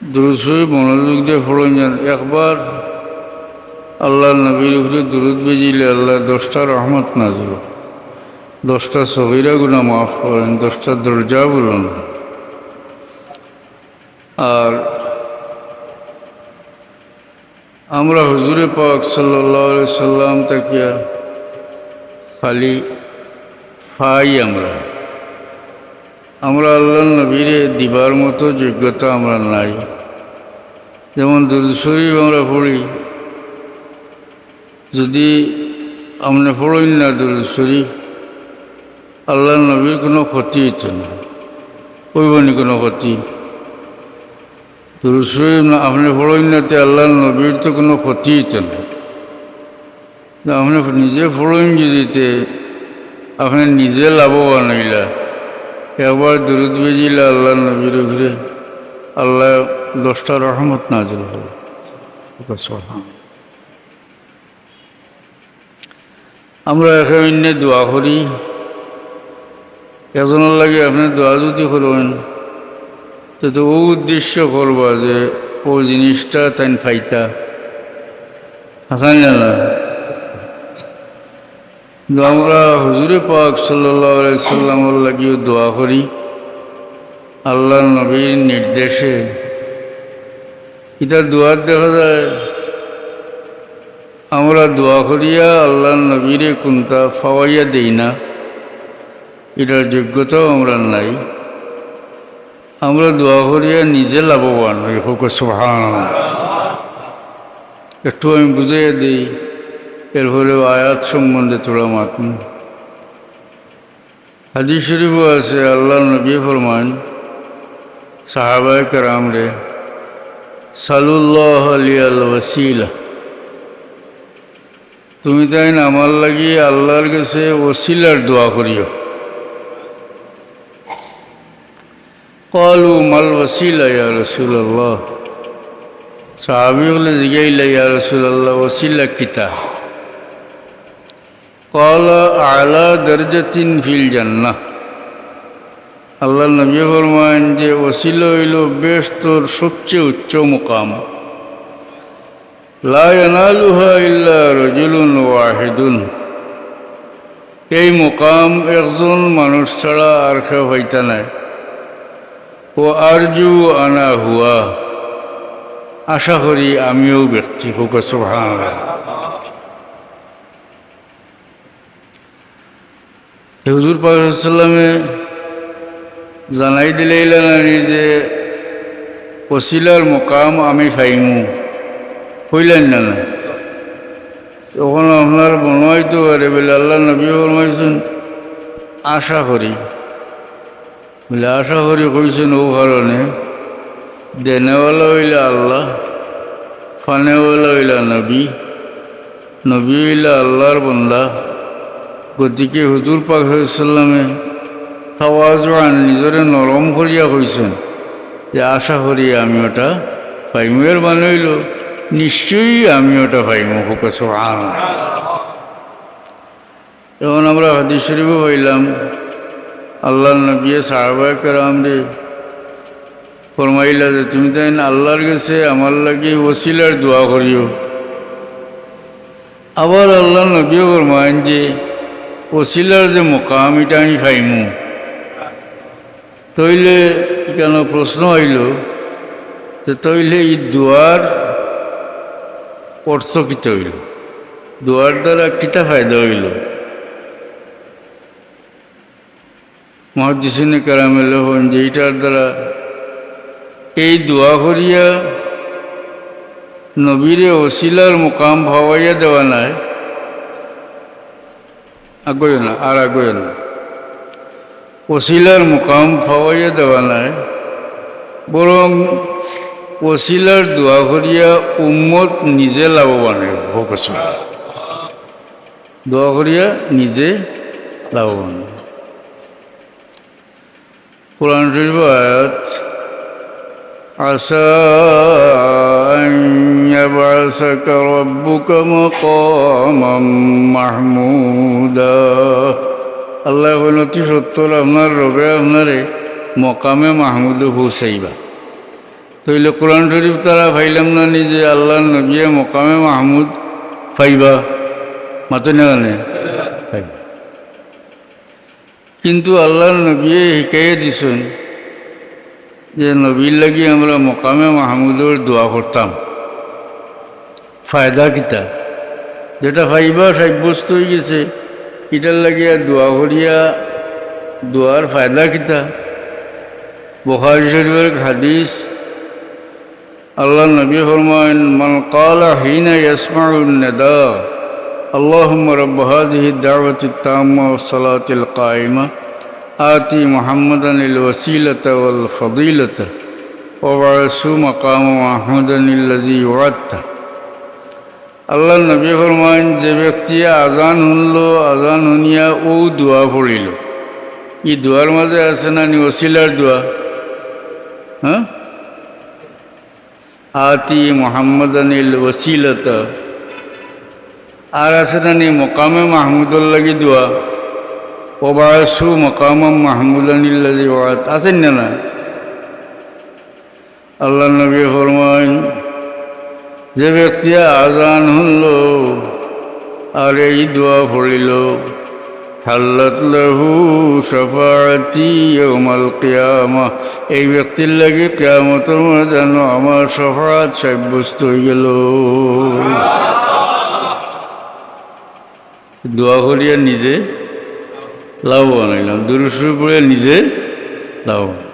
দুরুদ মনোযোগ দিয়ে ফোড়ন যান। একবার আল্লাহ নবীর উপরে দুরুদ বেজিলে আল্লাহ দশটা রহমত নাজল দশটা সহিরা গুণা মাফ করেন, দশটা দরজা বলুন আর আমরা হুজুরে পাক সাল্লাহ সাল্লাম তাকিয়া খালি ফাই আমরা। আমরা আল্লাহ নবীরে দিবার মতো যোগ্যতা আমরা নাই। যেমন দুরুদ আমরা পড়ি। যদি আমরা পড়ই না দুরুদ আল্লাহ নবীর কোনো ক্ষতি হইত না কইবনি কোনো ক্ষতি। দুরুদ না, আপনি পড়ই নাতে আল্লাহ নবীর তো কোনো ক্ষতি হইত না। আপনি নিজে পড়ইন যদিতে আপনি নিজে লাভবান হইলা। একবার দুরুদ বেজিলে আল্লাহ নবীর উপরে আল্লাহ দশটা রহমত নাজিল হবে আমরা এখানে দোয়া করি। এজনের লাগে আপনি দোয়া যদি করবেন তো ও উদ্দেশ্য করবা যে ও জিনিসটা তাই ফাইতা। হাসান জানা। আমরা হুজুরে পাক সাল্লামর লাগিও দোয়া করি আল্লাহ নবীর নির্দেশে। এটা দোয়ার দেখা যায়, আমরা দোয়া করিয়া আল্লাহ নবীরে কোনটা ফাওয়াইয়া দেই না, এটার যোগ্যতাও আমরা নাই। আমরা দোয়া করিয়া নিজে লাভবান হই, হোক একটু আমি বুঝাইয়া দিই এরপরে আয়াত সম্বন্ধে তোরা মাতুন। হাদিস শরীফও আছে আল্লাহ নবী ফরমান সাহাবায় কারাম রে, সালুল্লাহ আলিয়াল ওসিলা তুমি তাই আমার লাগি আল্লাহর কাছে ওসিলার দোয়া করিও। কলু মাল ওসিলা ইয়া রসুল্লাহ সাহাবি হলে জিগাইলা ইয়া রসুল্লাহ ওসিলা কিতা কল আলা দরজাতিন ফিল জান্না আল্লাহ নবী ফরমান যে ওসিল হইল বেশ তোর সবচেয়ে উচ্চ মুকাম। লায়নালুহা ইল্লা রজুলুন ওয়াহিদুন। এই মুকাম একজন মানুষ ছাড়া আর কেউ হইতা নাই। ও আরজু আনা হুয়া। আশা করি আমিও ব্যক্তি হোক সোহান হুজুর পাকামে জানাই দিলে নানি যে ওসিলার মোকাম আমি ফাইমু। হইলেন না না। তখন আপনার বনাইতে পারে বলে আল্লাহ নবী ফরমাইছেন, আশা করি। বলে আশা করি কইছেন, ও কারণে দেনেওয়ালা হইলে আল্লাহ, ফানেওয়ালা হইলা নবী নবী হইলা আল্লাহর বন্দা। গতিকে হুজুর পাকামে তাওয়াজান নিজরে নরম করিয়া কইছেন যে আশা করি আমি ওটা পাইমুয়ের মানে হইল নিশ্চয়ই আমি ওটা হুকেছ আন এখন আমরা হাদিস শরীফও হইলাম আল্লাহ নবী, সাহাবায় কেরাম রে ফরমাইলা যে, তুমি তাই আল্লাহর কাছে আমার লাগে ওসিলার দোয়া করিও। আবার আল্লাহ নবীও ফরমাইন যে ওসিলার যে মোকাম এটা আমি খাইমু, তইলে কেন প্রশ্ন হইল যে তইলে এই দুয়ার অর্থ কিতা হইল দুয়ার দ্বারা কিতা ফায়দা হইল? মহাদিসিনে কারামেল হন যে এইটার দ্বারা এই দোয়া করিয়া নবীরে ওসিলার মোকাম ভাবাইয়া দেওয়া নাই। আগ্রহ না, আর আগ্রহ না। ওসিলার মোকাম ফাওয়াইয়া দেওয়া নাই, বরং ওসিলার দোয়া করিয়া উম্মত নিজে লাভবান হোক দোয়া করিয়া নিজে লাভবান। কোরআন শরীফ আয়াত عسى أن يبعثك ربك مقاما محمودا আল্লাহ অতি সত্তর আপনার রবে আপনারে মকামে মাহমুদে হুসাইবা তইলে কোরআন শরীফ তারা ফাইলাম না নিজে আল্লাহ নবিয়ে মকামে মাহমুদ ফাইবা মাতো নেওয়ানে ফাইবা কিন্তু আল্লাহ নবিয়ে শিকাইয়ে দিছেন যে নবীর লাগি আমরা মকামে মাহমুদর দোয়া করতাম। ফায়দা কিতা? যেটা ফাইবা সাব্যস্ত হয়ে গেছে, এটার লাগিয়া দোয়া করিয়া দোয়ার ফায়দা কিতা? বখারি শরীফের হাদিস, আল্লাহ নবী ফরমান মান কাল হিনা ইয়াসমাউন নেদা আল্লাহ রব্ব হাজিহি দাওয়াতি তাম্মা সালাতিল কাইমা آتي محمدا الوسيلة والفضيلة وبعثه مقام محمدا الذي وعدته আল্লাহ নবী ফরমান যে ব্যক্তি আজান শুনল আজান শুনিয়া ও দোয়া পড়িল ই দোয়ার মাঝে আছে না নি ওসিলার দোয়া হ্যাঁ আতি মোহাম্মদানিল ওসিলত আর আছে না নি মকামে মাহমুদুল লাগি দোয়া ও বাসু মকাম মাহমুদানিল লাগি ওয়াত আছেন না না। আল্লাহ নবী ফরমান যে ব্যক্তি আজান শুনল আর এই দোয়া পড়িল, হাল্লাত লাহু সফাতি ইয়াউমাল কিয়ামা। এই ব্যক্তির লাগে কিয়ামতের যেন আমার সফাত সাব্যস্ত হয়ে গেল। দোয়া করিয়া নিজে লাভবান হইলাম। দুরুসুর পড়ে নিজে লাভবান।